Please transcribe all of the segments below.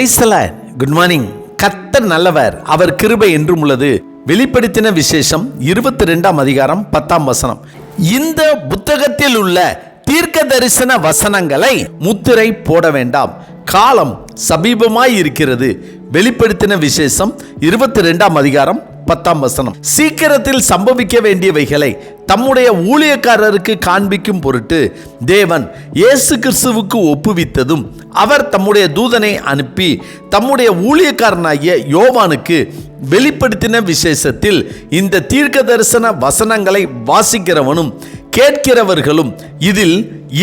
பிரைசல good morning கத்தர் நல்லவர் அவர் கிருபை என்றும் உள்ளது. வெளிப்படுத்தின விசேஷம் இருபத்தி ரெண்டாம் அதிகாரம் பத்தாம் வசனம். இந்த புத்தகத்தில் உள்ள தீர்க்க தரிசன வசனங்களை முத்திரை போட வேண்டாம். காலம் சமீபமாய் இருக்கிறது. வெளிப்படுத்தின விசேஷம் இருபத்தி ரெண்டாம் அதிகாரம் பத்தாம் வசனம். சீக்கிரத்தில் சம்பவிக்க வேண்டியவைகளை தம்முடைய ஊழியக்காரருக்கு காண்பிக்கும் பொருட்டு தேவன் இயேசு கிறிஸ்துவுக்கு ஒப்புவித்ததும் அவர் தம்முடைய தூதனை அனுப்பி தம்முடைய ஊழியக்காரனாகிய யோவானுக்கு வெளிப்படுத்தின விசேஷத்தில் இந்த தீர்க்க தரிசன வசனங்களை வாசிக்கிறவனும் கேட்கிறவர்களும் இதில்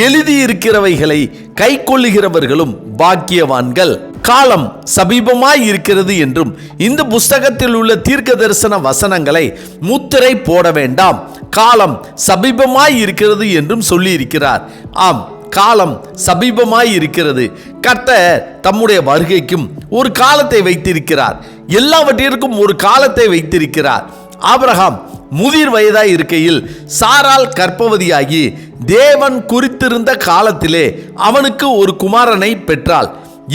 எழுதியிருக்கிறவைகளை கை கொள்ளுகிறவர்களும் பாக்கியவான்கள். காலம் சமீபமாய் இருக்கிறது என்றும் இந்த புஸ்தகத்தில் உள்ள தீர்க்க தரிசன வசனங்களை முத்திரை போட வேண்டாம். காலம் சமீபமாய் இருக்கிறது என்றும் சொல்லியிருக்கிறார். ஆம் காலம் சமீபமாய் இருக்கிறது. கர்த்தர் தம்முடைய வருகைக்கும் ஒரு காலத்தை வைத்திருக்கிறார். எல்லாவற்றிற்கும் ஒரு காலத்தை வைத்திருக்கிறார். ஆபிரகாம் முதிர் வயதாய் இருக்கையில் சாரால் கற்பவதியாகி தேவன் குறித்திருந்த காலத்திலே அவனுக்கு ஒரு குமாரனை பெற்றாள்.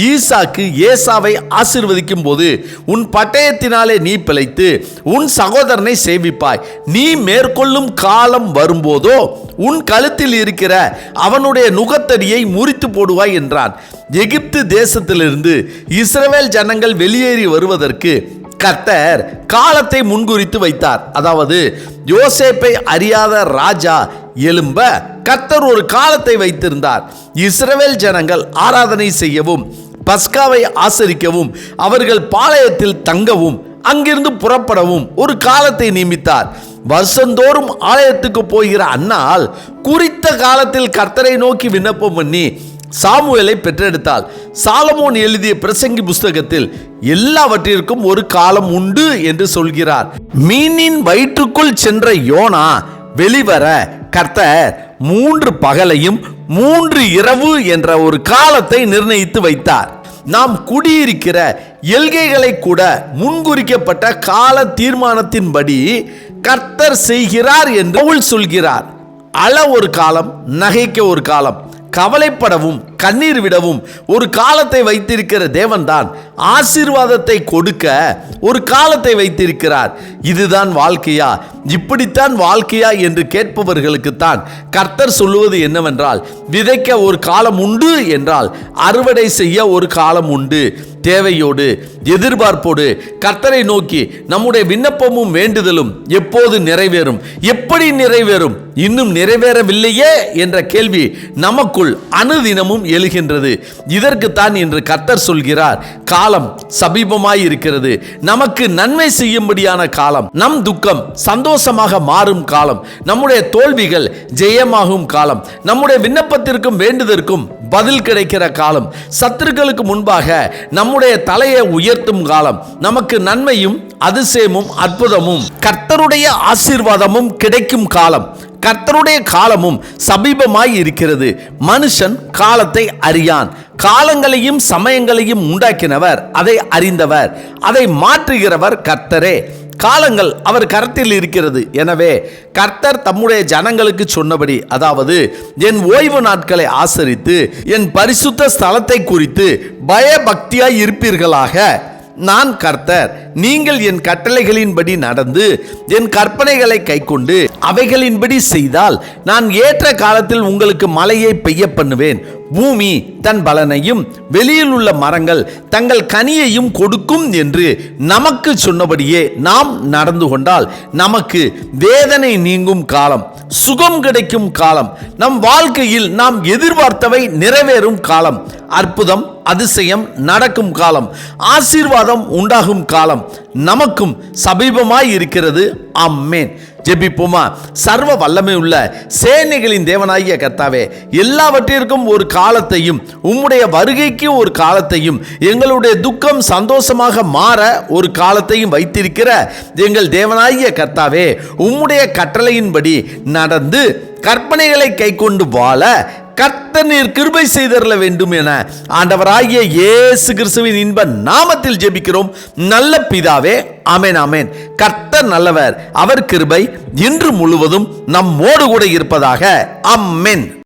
ஈசாக்கு ஏசாவை ஆசிர்வதிக்கும் போது உன் பட்டயத்தினாலே நீ பிழைத்து உன் சகோதரனை சேவிப்பாய். நீ மேற்கொள்ளும் காலம் வரும்போதோ உன் கழுத்தில் இருக்கிற அவனுடைய நுகத்தடியை முறித்து போடுவாய் என்றான். எகிப்து தேசத்திலிருந்து இஸ்ரவேல் ஜனங்கள் வெளியேறி வருவதற்கு கர்த்தர் காலத்தை முன்குறித்து வைத்தார். அதாவது யோசேப்பை அறியாத ராஜா எழும்ப கர்த்தர் ஒரு காலத்தை வைத்திருந்தார். இஸ்ரவேல் ஜனங்கள் ஆராதனை செய்யவும் பஸ்காவை ஆசரிக்கவும் அவர்கள் பாளையத்தில் தங்கவும் அங்கிருந்து புறப்படவும் ஒரு காலத்தை நியமித்தார். வருஷந்தோறும் ஆலயத்துக்கு போகிற அன்னால் குறித்த காலத்தில் கர்த்தரை நோக்கி விண்ணப்பம் பண்ணி சாமுவேலை பெற்றெடுத்தாள். சாலமோன் எழுதிய பிரசங்கி புஸ்தகத்தில் எல்லாவற்றிற்கும் ஒரு காலம் உண்டு என்று சொல்கிறார். மீனின் வயிற்றுக்குள் சென்ற யோனா வெளிவர கர்த்தர் மூன்று பகலையும் மூன்று இரவு என்ற ஒரு காலத்தை நிர்ணயித்து வைத்தார். நாம் குடியிருக்கிற எல்கைகளை கூட முன்குறிக்கப்பட்ட கால தீர்மானத்தின்படி கர்த்தர் செய்கிறார் என்று சொல்கிறார். அள ஒரு காலம் நகைக்க ஒரு காலம். கவலைப்படவும் கண்ணீர் விடவும் ஒரு காலத்தை வைத்திருக்கிற தேவன்தான் ஆசீர்வாதத்தை கொடுக்க ஒரு காலத்தை வைத்திருக்கிறார். இதுதான் வாழ்க்கையா? இப்படித்தான் வாழ்க்கையா என்று கேட்பவர்களுக்குத்தான் கர்த்தர் சொல்லுவது என்னவென்றால் விதைக்க ஒரு காலம் உண்டு என்றால் அறுவடை செய்ய ஒரு காலம் உண்டு. தேவையோடு எதிர்பார்ப்போடு கர்த்தரை நோக்கி நம்முடைய விண்ணப்பமும் வேண்டுதலும் எப்போது நிறைவேறும்? எப்படி நிறைவேறும்? இன்னும் நிறைவேறவில்லையே என்ற கேள்வி நமக்குள் அனுதினமும் எழுகின்றது. இதற்குத்தான் இன்று கர்த்தர் சொல்கிறார் காலம் சமீபமாய் இருக்கிறது நமக்கு நன்மை செய்யும்படியான காலம். நம் துக்கம் சந்தோஷமாக மாறும் காலம். நம்முடைய தோல்விகள் ஜெயமாகும் காலம். நம்முடைய விண்ணப்பத்திற்கும் வேண்டுதற்கும் பதில் கிடைக்கிற காலம். சத்துருக்களுக்கு முன்பாக நம்முடைய தலையை உயர்த்தும் காலம். நமக்கு நன்மையும் அதிசயமும் அற்புதமும் கர்த்தருடைய ஆசீர்வாதமும் கிடைக்கும் காலம். கர்த்தருடைய காலமும் சமீபமாய் இருக்கிறது. மனுஷன் காலத்தை அறியான். காலங்களையும் சமயங்களையும் உண்டாக்கினவர் அதை அறிந்தவர் அதை மாற்றுகிறவர் கர்த்தரே. காலங்கள் அவர் கரத்தில் இருக்கிறது. எனவே கர்த்தர் தம்முடைய ஜனங்களுக்கு சொன்னபடி அதாவது என் ஓய்வு நாட்களை ஆசரித்து என் பரிசுத்த ஸ்தலத்தை குறித்து பயபக்தியாய் இருப்பீர்களாக. நான் கர்த்தர் நீங்கள் என் கட்டளைகளின்படி நடந்து என் கற்பனைகளை கைக்கொண்டு அவைகளின்படி செய்தால் நான் ஏற்ற காலத்தில் உங்களுக்கு மழையை பெய்ய பண்ணுவேன். பூமி தன் பலனையும் வெளியில் உள்ள மரங்கள் தங்கள் கனியையும் கொடுக்கும் என்று நமக்கு சொன்னபடியே நாம் நடந்து கொண்டால் நமக்கு வேதனை நீங்கும் காலம் சுகம் கிடைக்கும் காலம் நம் வாழ்க்கையில் நாம் எதிர்பார்த்தவை நிறைவேறும் காலம் அற்புதம் அதிசயம் நடக்கும் காலம் ஆசீர்வாதம் உண்டாகும் காலம் நமக்கும் சமீபமாய் இருக்கிறது. அம்மேன் ஜெபிப்போமா? சர்வ வல்லமை உள்ள சேனைகளின் தேவனாகிய கர்த்தாவே எல்லாவற்றிற்கும் ஒரு காலத்தையும் உம்முடைய வருகைக்கு ஒரு காலத்தையும் எங்களுடைய துக்கம் சந்தோஷமாக மாற ஒரு காலத்தையும் வைத்திருக்கிற எங்கள் தேவனாகிய கர்த்தாவே உம்முடைய கட்டளையின்படி நடந்து கற்பனைகளை கை கொண்டு வாழ கர்த்தர் நீர் கிருபை செய்தரல வேண்டும் என ஆண்டவராகிய இயேசு கிறிஸ்துவின் இன்ப நாமத்தில் ஜெபிக்கிறோம். நல்ல பிதாவே அமேன் அமேன் கர்த்தர் நல்லவர் அவர் கிருபை இன்று முழுவதும் நம்மோடு கூட இருப்பதாக அம்மேன்